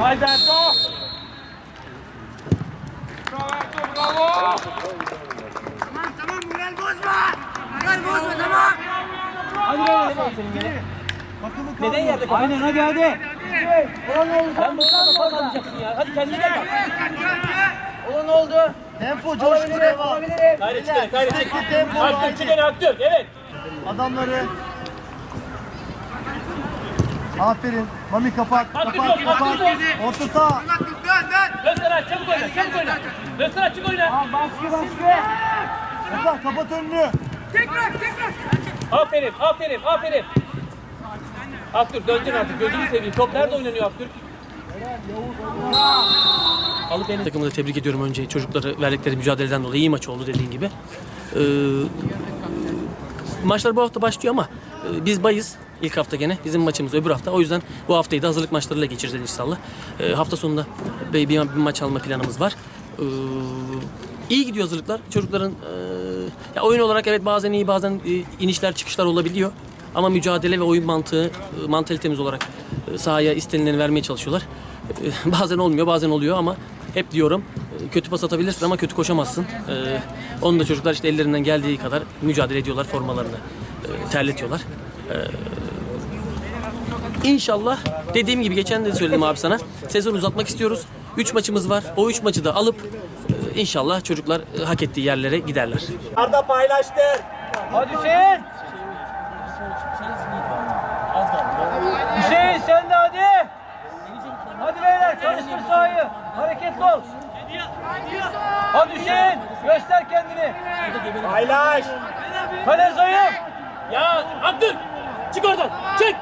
Haydi Erto. Bravo Erto bravo. Tamam tamam moral bozma. Moral bozma tamam. Hadi gene. Neden yerde kalıyorsun? Aynen hadi hadi. Ben bu arada pas alacaksın ya. Hadi kendine gel bak. Olan oldu. Tempo coşku devam. Gayret çıkar, gayret çık. Tempo, tempo, Aktür, haydi. çıkar, aktür. Evet. Adamları. Aferin. Mami kapat. Kapat. Kapat. yok. Orta saha. Dön dön dön. Göster aç, çabuk oyna, çabuk oyna. Aç, çık oyna. Baskı baskı. Ozan kapat önünü. Tekrar tekrar. Aferin, aferin, aferin. Aktür, döneceksin artık. Gözünü seveyim. Top nerede oynanıyor Aktür? Alıp elini... Takımı da tebrik ediyorum önce. Çocukları verdikleri mücadeleden dolayı iyi maç oldu dediğin gibi. Ee, maçlar bu hafta başlıyor ama e, biz bayız ilk hafta gene. Bizim maçımız öbür hafta. O yüzden bu haftayı da hazırlık maçlarıyla geçireceğiz inşallah. Ee, hafta sonunda bir, bir, maç alma planımız var. Ee, iyi gidiyor hazırlıklar. Çocukların e, ya oyun olarak evet bazen iyi bazen e, inişler çıkışlar olabiliyor. Ama mücadele ve oyun mantığı, e, mantalitemiz olarak e, sahaya istenileni vermeye çalışıyorlar. E, bazen olmuyor, bazen oluyor ama hep diyorum e, kötü pas atabilirsin ama kötü koşamazsın. E, Onu da çocuklar işte ellerinden geldiği kadar mücadele ediyorlar formalarını e, terletiyorlar. İnşallah dediğim gibi geçen de söyledim abi sana. Sezon uzatmak istiyoruz. 3 maçımız var. O 3 maçı da alıp e, inşallah çocuklar e, hak ettiği yerlere giderler. Arda paylaştır. Hadi Hüseyin. Hüseyin sen de hadi. Hadi beyler çalıştır sahayı. Hareketli ol. Hadi Hüseyin göster kendini. Paylaş. Kale zayıf. Ya Abdül çık oradan çık.